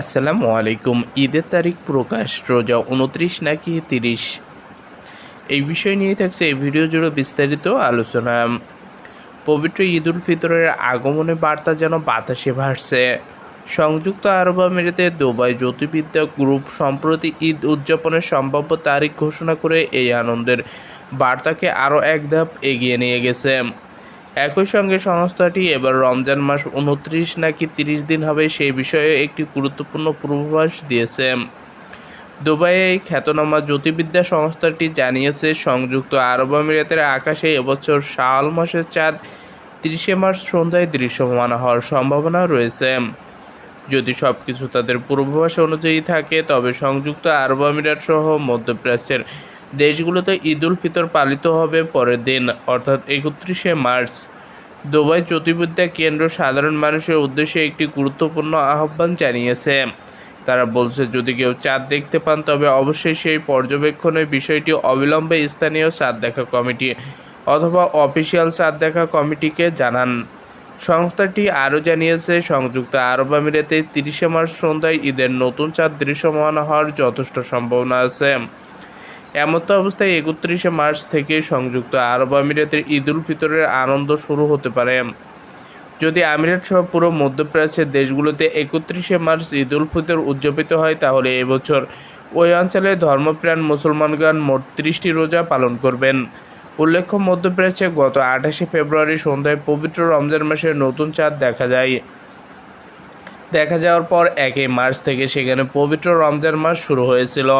আসসালামু আলাইকুম। ঈদের তারিখ প্রকাশ রোজা উনত্রিশ নাকি তিরিশ? এই বিষয় নিয়ে থাকছে এই ভিডিও জুড়ে বিস্তারিত আলোচনা। পবিত্র ঈদ উল ফিতরের আগমনে বার্তা যেন বাতাসে ভাসছে। সংযুক্ত আরব আমিরাতে দুবাই জ্যোতির্বিদ্যা গ্রুপ সম্প্রতি ঈদ উদযাপনের সম্ভাব্য তারিখ ঘোষণা করে এই আনন্দের বার্তাকে আরও এক ধাপ এগিয়ে নিয়ে গেছে। একই সঙ্গে সংস্থাটি এবার রমজান মাস উনত্রিশ নাকি তিরিশ দিন হবে সেই বিষয়ে একটি গুরুত্বপূর্ণ পূর্বাভাস দিয়েছে। দুবাইয়ে এই খ্যাতনামা জ্যোতির্বিদ্যা সংস্থাটি জানিয়েছে, সংযুক্ত আরব আমিরাতের আকাশে এবছর শাওয়াল মাসের চাঁদ তিরিশে মার্চ সন্ধ্যায় দৃশ্যমান হওয়ার সম্ভাবনা রয়েছে। যদি সব কিছু তাদের পূর্বাভাস অনুযায়ী থাকে, তবে সংযুক্ত আরব আমিরাত সহ মধ্যপ্রাচ্যের দেশগুলোতে ঈদ উল ফিতর পালিত হবে পরের দিন, অর্থাৎ একত্রিশে মার্চ। দুবাই জ্যোতির্বিদ্যা কেন্দ্র সাধারণ মানুষের উদ্দেশ্যে একটি গুরুত্বপূর্ণ আহ্বান জানিয়েছে। তারা বলছে, যদি কেউ চাঁদ দেখতে পান, তবে অবশ্যই সেই পর্যবেক্ষণের বিষয়টি অবিলম্বে স্থানীয় চাঁদ দেখা কমিটি অথবা অফিসিয়াল চাঁদ দেখা কমিটিকে জানান। সংস্থাটি আরও জানিয়েছে, সংযুক্ত আরব আমিরাতে তিরিশে মার্চ সন্ধ্যায় ঈদের নতুন চাঁদ দৃশ্যমান হওয়ার যথেষ্ট সম্ভাবনা আছে। এমতো অবস্থায় একত্রিশে মার্চ থেকে সংযুক্ত আরব আমিরাতের ঈদ উল ফিতরের আনন্দ শুরু হতে পারে। যদি আমিরাত সহ পুরো মধ্যপ্রাচ্যের দেশগুলোতে একত্রিশে মার্চ ঈদ উল ফিতর উদযাপিত হয়, তাহলে এবছর ওই অঞ্চলে ধর্মপ্রাণ মুসলমানগণ মোট ত্রিশটি রোজা পালন করবেন। উল্লেখ্য, মধ্যপ্রাচ্যে গত আঠাশে ফেব্রুয়ারি সন্ধ্যায় পবিত্র রমজান মাসের নতুন চাঁদ দেখা যায়। দেখা যাওয়ার পর একই মার্চ থেকে সেখানে পবিত্র রমজান মাস শুরু হয়েছিল।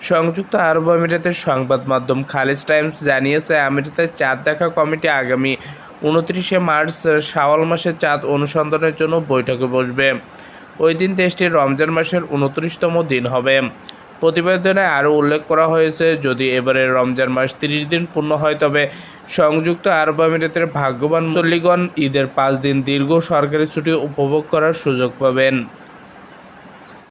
সংযুক্ত আরব আমিরাতের সংবাদ মাধ্যম খালিজ টাইমস জানিয়েছে আমিরাতের চাঁদ দেখা কমিটি আগামী উনত্রিশে মার্চ শাওয়াল মাসের চাঁদ অনুসন্ধানের জন্য বৈঠকে বসবে। ওই দিন দেশটির রমজান মাসের উনত্রিশতম দিন হবে। প্রতিবেদনে আরও উল্লেখ করা হয়েছে, যদি এবারে রমজান মাস তিরিশ দিন পূর্ণ হয়, তবে সংযুক্ত আরব আমিরাতের ভাগ্যবান মুসল্লিগণ ঈদের পাঁচ দিন দীর্ঘ সরকারি ছুটি উপভোগ করার সুযোগ পাবেন।